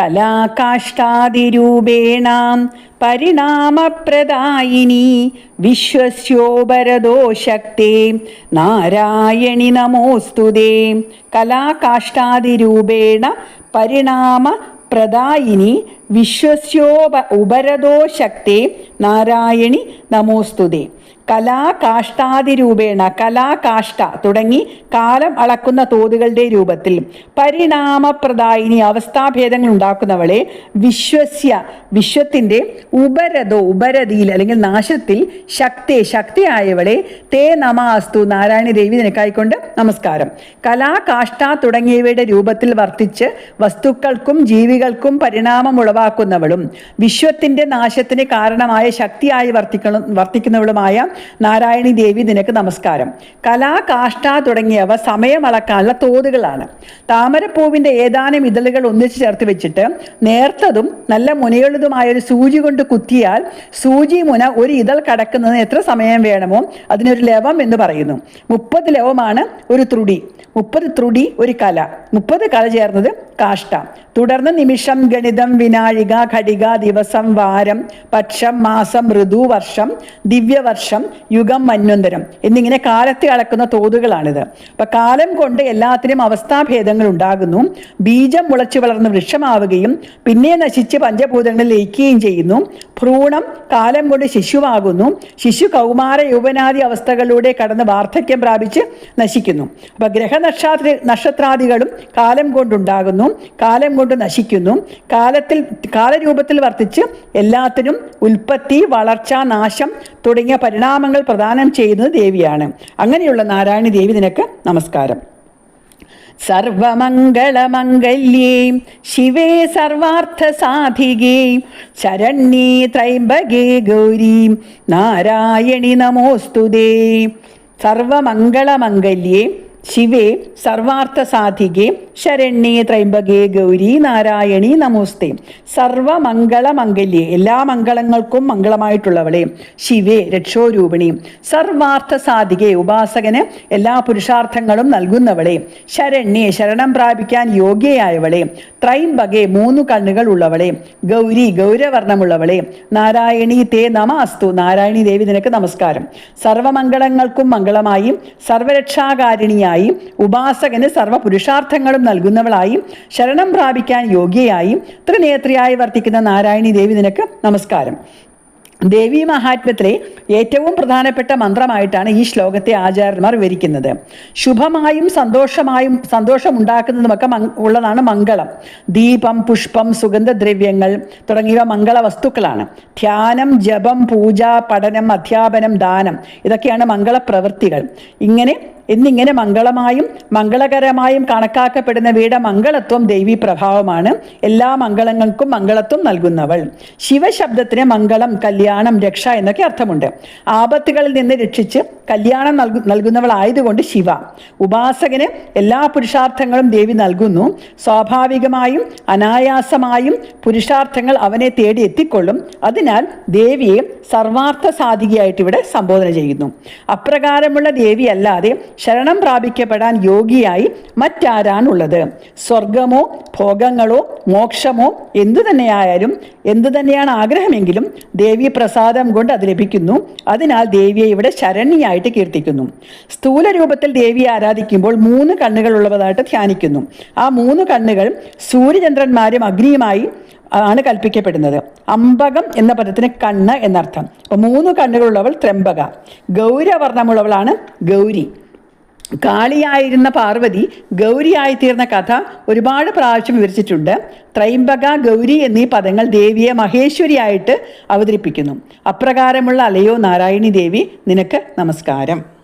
കലാകാഷ്ടാതിരൂപേണാം പരിണാമപ്രദായിനി വിശ്വസ്യോപരതോ ശക്തേ നാരായണി നമോസ്തുതേ കലാകാഷ്ടാതിരൂപേണ പരിണാമ പ്രദായിനി വിശ്വസ്യോപ ഉപരതോ ശക്തേ നാരായണി നമോസ്തുതേ കലാകാഷ്ടാതിരൂപേണ കലാകാഷ്ട തുടങ്ങി കാലം അളക്കുന്ന തോതുകളുടെ രൂപത്തിൽ പരിണാമപ്രദായിനി അവസ്ഥാഭേദങ്ങൾ ഉണ്ടാക്കുന്നവളെ വിശ്വസ്യ വിശ്വത്തിന്റെ ഉപരതോ ഉപരതിയിൽ അല്ലെങ്കിൽ നാശത്തിൽ ശക്തി ശക്തിയായവളെ തേ നമാസ്തു. നാരായണ ദേവി നിനക്കായിക്കൊണ്ട് നമസ്കാരം. കലാകാഷ്ട തുടങ്ങിയവയുടെ രൂപത്തിൽ വർത്തിച്ച് വസ്തുക്കൾക്കും ജീവികൾക്കും പരിണാമം ഉളവാക്കുന്നവളും വിശ്വത്തിന്റെ നാശത്തിന് കാരണമായ ശക്തിയായി വർത്തിക്കണം വർത്തിക്കുന്നവളുമായ നാരായണി ദേവി നിനക്ക് നമസ്കാരം. കലാ കാഷ്ട തുടങ്ങിയവ സമയമളക്കാനുള്ള തോതുകളാണ്. താമരപ്പൂവിന്റെ ഏതാനും ഇതളുകൾ ഒന്നിച്ചു ചേർത്ത് വെച്ചിട്ട് നേർത്തതും നല്ല മുനയുള്ളതുമായ ഒരു സൂചി കൊണ്ട് കുത്തിയാൽ സൂചി മുന ഒരു ഇതൾ കടക്കുന്നതിന് എത്ര സമയം വേണമോ അതിനൊരു ലവം എന്ന് പറയുന്നു. മുപ്പത് ലവമാണ് ഒരു ത്രുടി. മുപ്പത് ത്രുടി ഒരു കല. മുപ്പത് കല ചേർന്നത് കാഷ്ട തുടർന്ന് നിമിഷം ഗണിതം വിനാഴിക ഘടിക ദിവസം വാരം പക്ഷം മാസം ഋതു വർഷം ദിവ്യവർഷം യുഗം മന്വന്തരം എന്നിങ്ങനെ കാലത്തെ അളക്കുന്ന തോതുകളാണിത്. അപ്പൊ കാലം കൊണ്ട് എല്ലാത്തിനും അവസ്ഥാഭേദങ്ങൾ ഉണ്ടാകുന്നു. ബീജം മുളച്ചു വളർന്ന് വൃക്ഷമാവുകയും പിന്നെ നശിച്ച് പഞ്ചഭൂതങ്ങളിൽ ലയിക്കുകയും ചെയ്യുന്നു. ഭ്രൂണം കാലം കൊണ്ട് ശിശുവാകുന്നു. ശിശു കൗമാര യൗവനാദി അവസ്ഥകളിലൂടെ കടന്ന് വാർദ്ധക്യം പ്രാപിച്ച് നശിക്കുന്നു. അപ്പൊ ഗ്രഹനക്ഷാത്ര നക്ഷത്രാദികളും കാലം കൊണ്ടുണ്ടാകുന്നു. കാലം കൊണ്ട് നശിക്കുന്നു. കാലത്തിൽ കാലരൂപത്തിൽ വർത്തിച്ച് എല്ലാത്തിനും ഉൽപ്പത്തി വളർച്ച നാശം തുടങ്ങിയ പരിണാമങ്ങൾ പ്രദാനം ചെയ്യുന്നത് ദേവിയാണ്. അങ്ങനെയുള്ള നാരായണി ദേവി നിനക്ക് നമസ്കാരം. സർവമംഗളമംഗല്യേ ശിവേ സർവാർത്ഥസാധികേ ശരണ്യേ ത്രൈംബകേ ഗൗരീ നാരായണി നമോസ്തുതേ. സർവമംഗളമംഗല്യേ. ശിവേ സർവാർത്ഥസാധികേ ശരണ്യേ ത്രൈംബകേ ഗൗരി നാരായണി നമോസ്തേ. സർവമംഗളമംഗല്യേ എല്ലാ മംഗളങ്ങൾക്കും മംഗളമായിട്ടുള്ളവളെ. ശിവേ രക്ഷോരൂപിണി. സർവാർത്ഥ സാധികെ ഉപാസകന് എല്ലാ പുരുഷാർത്ഥങ്ങളും നൽകുന്നവളെ. ശരണ്യേ ശരണം പ്രാപിക്കാൻ യോഗ്യയായവളെ. ത്രൈംബകെ മൂന്ന് കണ്ണുകൾ ഉള്ളവളെ. ഗൗരി ഗൗരവർണമുള്ളവളെ. നാരായണി തേ നമാസ്തു. നാരായണി ദേവി നിനക്ക് നമസ്കാരം. സർവമംഗളങ്ങൾക്കും മംഗളമായി സർവരക്ഷാകാരിണിയായി ഉപാസകന് സർവ പുരുഷാർത്ഥങ്ങളും നൽകുന്നവളായി ശരണം പ്രാപിക്കാൻ യോഗ്യയായി ത്രിനേത്രിയായി വർത്തിക്കുന്ന നാരായണി ദേവി നിനക്ക് നമസ്കാരം. ദേവി മഹാത്മ്യത്തിലെ ഏറ്റവും പ്രധാനപ്പെട്ട മന്ത്രമായിട്ടാണ് ഈ ശ്ലോകത്തെ ആചാര്യന്മാർ വിവരിക്കുന്നത്. ശുഭമായും സന്തോഷമായും സന്തോഷമുണ്ടാക്കുന്നതുമൊക്കെ ഉള്ളതാണ് മംഗളം. ദീപം പുഷ്പം സുഗന്ധദ്രവ്യങ്ങൾ തുടങ്ങിയവ മംഗള വസ്തുക്കളാണ്. ധ്യാനം ജപം പൂജ പഠനം അധ്യാപനം ദാനം ഇതൊക്കെയാണ് മംഗള പ്രവൃത്തികൾ. ഇങ്ങനെ എന്നിങ്ങനെ മംഗളമായും മംഗളകരമായും കണക്കാക്കപ്പെടുന്ന വീട മംഗളത്വം ദൈവീ പ്രഭാവമാണ്. എല്ലാ മംഗളങ്ങൾക്കും മംഗളത്വം നൽകുന്നവൾ. ശിവശബ്ദത്തിന് മംഗളം കല്യാണം രക്ഷ എന്നൊക്കെ അർത്ഥമുണ്ട്. ആപത്തുകളിൽ നിന്ന് രക്ഷിച്ച് കല്യാണം നൽകു നൽകുന്നവളായതുകൊണ്ട് ശിവ. ഉപാസകന് എല്ലാ പുരുഷാർത്ഥങ്ങളും ദേവി നൽകുന്നു. സ്വാഭാവികമായും അനായാസമായും പുരുഷാർത്ഥങ്ങൾ അവനെ തേടി എത്തിക്കൊള്ളും. അതിനാൽ ദേവിയെ സർവാർത്ഥ സാധികയായിട്ട് ഇവിടെ സംബോധന ചെയ്യുന്നു. അപ്രകാരമുള്ള ദേവി അല്ലാതെ ശരണം പ്രാപിക്കപ്പെടാൻ യോഗിയായി മറ്റാരാണുള്ളത്? സ്വർഗമോ ഭോഗങ്ങളോ മോക്ഷമോ എന്തു തന്നെയായാലും എന്തു തന്നെയാണ് ആഗ്രഹമെങ്കിലും ദേവി പ്രസാദം കൊണ്ട് അത് ലഭിക്കുന്നു. അതിനാൽ ദേവിയെ ഇവിടെ ശരണിയായിട്ട് കീർത്തിക്കുന്നു. സ്ഥൂല രൂപത്തിൽ ദേവിയെ ആരാധിക്കുമ്പോൾ മൂന്ന് കണ്ണുകൾ ഉള്ളതായിട്ട് ധ്യാനിക്കുന്നു. ആ മൂന്ന് കണ്ണുകൾ സൂര്യചന്ദ്രന്മാരും അഗ്നിയുമായി ആണ് കൽപ്പിക്കപ്പെടുന്നത്. അമ്പകം എന്ന പദത്തിന് കണ്ണ് എന്നർത്ഥം. അപ്പോൾ മൂന്ന് കണ്ണുകളുള്ളവൾ ത്രംബക. ഗൗരവർണമുള്ളവളാണ് ഗൗരി. കാളിയായിരുന്ന പാർവതി ഗൗരിയായിത്തീർന്ന കഥ ഒരുപാട് പ്രാവശ്യം വിവരിച്ചിട്ടുണ്ട്. ത്രൈംബക ഗൗരി എന്നീ പദങ്ങൾ ദേവിയെ മഹേശ്വരിയായിട്ട് അവതരിപ്പിക്കുന്നു. അപ്രകാരമുള്ള അലയോ നാരായണി ദേവി നിനക്ക് നമസ്കാരം.